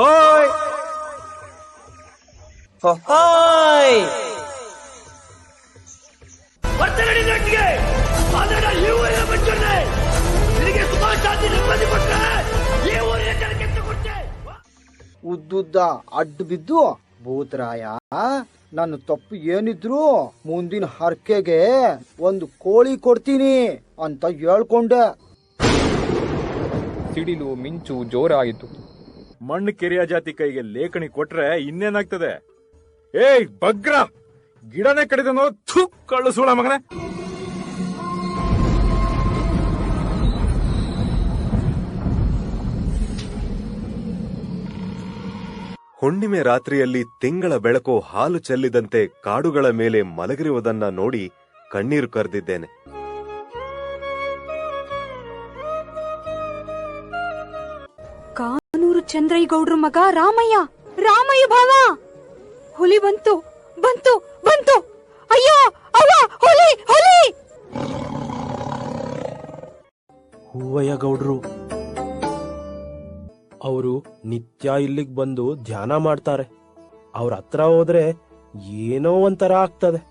ಹೋಯ್ Hoi! ಬರ್ತೇನೆ ನಟಿಗೆ ಆದರೆ ಈ ಊರಿನ ಮಂಜೂರ್ನೆ ನಿನಗೆ ಸುಭಾಷ್ ಶಾಂತಿ ನೆಮ್ಮದಿ ಕೊಟ್ರೆ ಈ ಊರಿನ ಜನಕ್ಕೆ ಕೊಟ್ಟೆ ಉದ್ದುದ್ದ ಅಡ್ಡ ಬಿದ್ದು ಭೂತರಾಯ ನನ್ನ ತಪ್ಪು ಏನಿದ್ರು ಮುಂದಿನ ಹರಕೆಗೆ ಒಂದು ಕೋಳಿ ಕೊಡ್ತೀನಿ ಅಂತ ಹೇಳ್ಕೊಂಡೆ. ಸಿಡಿಲು ಮಿಂಚು ಜೋರಾಯಿತು. ಮಣ್ಣು ಕೆರೆಯ ಜಾತಿ ಕೈಗೆ ಲೇಖಣಿ ಕೊಟ್ರೆ ಇನ್ನೇನಾಗ್ತದೆ? ಏಯ್ ಬಗ್ರ ಗಿಡನೇ ಕಡಿದನೋ ಥು, ಕಳ್ಳು ಸುಳ ಮಗನೇ! ಹುಣ್ಣಿಮೆ ರಾತ್ರಿಯಲ್ಲಿ ತಿಂಗಳ ಬೆಳಕು ಹಾಲು ಚೆಲ್ಲಿದಂತೆ ಕಾಡುಗಳ ಮೇಲೆ ಮಲಗಿರುವುದನ್ನ ನೋಡಿ ಕಣ್ಣೀರು ಕರೆದಿದ್ದೇನೆ. ಕಾನೂರು ಚಂದ್ರಯ್ಯಗೌಡ್ರ ಮಗ ರಾಮಯ್ಯ. ರಾಮಯ್ಯ ಭಾವ! ಹುಲಿ ಬಂತು ಬಂತು ಬಂತು. ಅಯ್ಯೋ, ಅವ್ವ, ಹುಲಿ ಹುಲಿ! ಹೂವಯ್ಯ ಗೌಡ್ರು ಅವರು ನಿತ್ಯ ಇಲ್ಲಿಗೆ ಬಂದು ಧ್ಯಾನ ಮಾಡ್ತಾರೆ. ಅವ್ರ ಹತ್ರ ಹೋದ್ರೆ ಏನೋ ಒಂಥರ ಆಗ್ತದೆ.